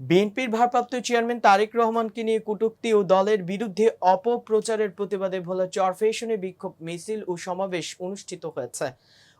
বিএনপির ভারপ্রাপ্ত চেয়ারম্যান তারেক রহমানকে নিয়ে কটূক্তি ও দলের বিরুদ্ধে অপপ্রচারের প্রতিবাদে ভোলা চরফেশনে বিক্ষোভ, মিছিল ও সমাবেশ অনুষ্ঠিত হয়েছে।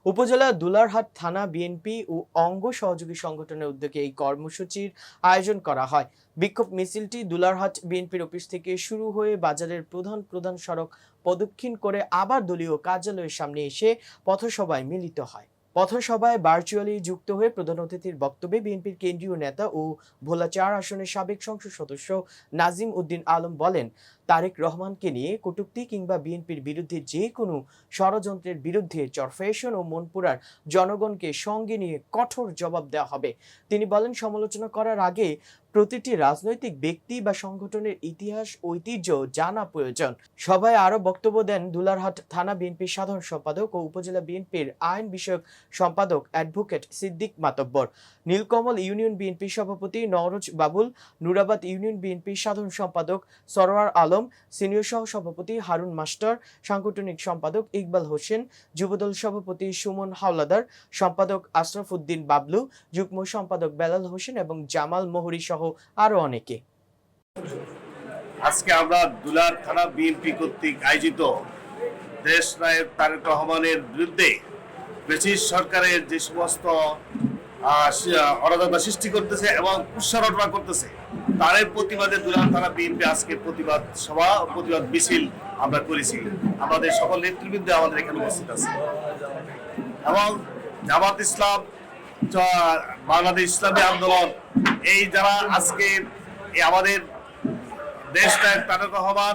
উপজেলা দুলারহাট থানা বিএনপি ও অঙ্গ সহযোগী সংগঠনের উদ্যোগে এই কর্মসূচির আয়োজন করা হয়। বিক্ষোভ মিছিলটি দুলারহাট বিএনপির অফিস থেকে শুরু হয়ে বাজারের প্রধান প্রধান সড়ক প্রদক্ষিণ করে আবার দলীয় কার্যালয়ের সামনে এসে পথসভায় মিলিত হয়। পথসভায় ভার্চুয়ালি যুক্ত হয়ে প্রধান অতিথির বক্তব্যে বিএনপির কেন্দ্রীয় নেতা ও ভোলা চার আসনের সাবেক সংসদ সদস্য নাজিম উদ্দিন আলম বলেন তারেক রহমানকে নিয়ে কটূক্তি কিংবা বিএনপির বিরুদ্ধে যে কোনো ষড়যন্ত্রের বিরুদ্ধে চরফেশন ও মনপুরার জনগণকে সঙ্গে নিয়ে কঠোর জবাব দেওয়া হবে। তিনি বলেন, সমালোচনা করার আগে প্রতিটি রাজনৈতিক ব্যক্তি বা সংগঠনের ইতিহাস, ঐতিহ্য জানা প্রয়োজন। সভায় আরও বক্তব্য দেন দুলারহাট থানা বিএনপির সাধারণ সম্পাদক ও উপজেলা বিএনপির আইন বিষয়ক সম্পাদক অ্যাডভোকেট সিদ্দিক মাতব্বর। নীলকমল ইউনিয়ন বিএনপির সভাপতি নওরোজ বাবুল, নুরাবাদ ইউনিয়ন বিএনপির সাধারণ সম্পাদক সরোয়ার আলম সিনিয়র সহ সভাপতি হারুন মাস্টার, সাংগঠনিক সম্পাদক ইকবাল হোসেন, যুবদল সভাপতি সুমন হাওলাদার, সম্পাদক আশরাফ উদ্দিন বাবলু, যুগ্ম সম্পাদক বেলাল হোসেন এবং জামাল মোহরি সহ আরও অনেকে। আজকে আমরা দুলার থানা বিএনপি কর্তৃক আয়োজিত দেশ নায়ক তারেক রহমানের বিরুদ্ধে ব্রিটিশ সরকারের যে সমস্ত অরাজকতা সৃষ্টি করতেছে এবং কুৎসারটনা করতেছে তারের প্রতিবাদে দুলান তারা বিএনপি আজকে প্রতিবাদ সভা প্রতিবাদ মিছিল আমরা করেছি। আমাদের সকল নেতৃবৃন্দ আমাদের এখানে উপস্থিত আছে। এবং জামাত ইসলাম বাংলাদেশ ইসলামী আন্দোলন, এই যারা আজকে আমাদের দেশটা তাদের রহমান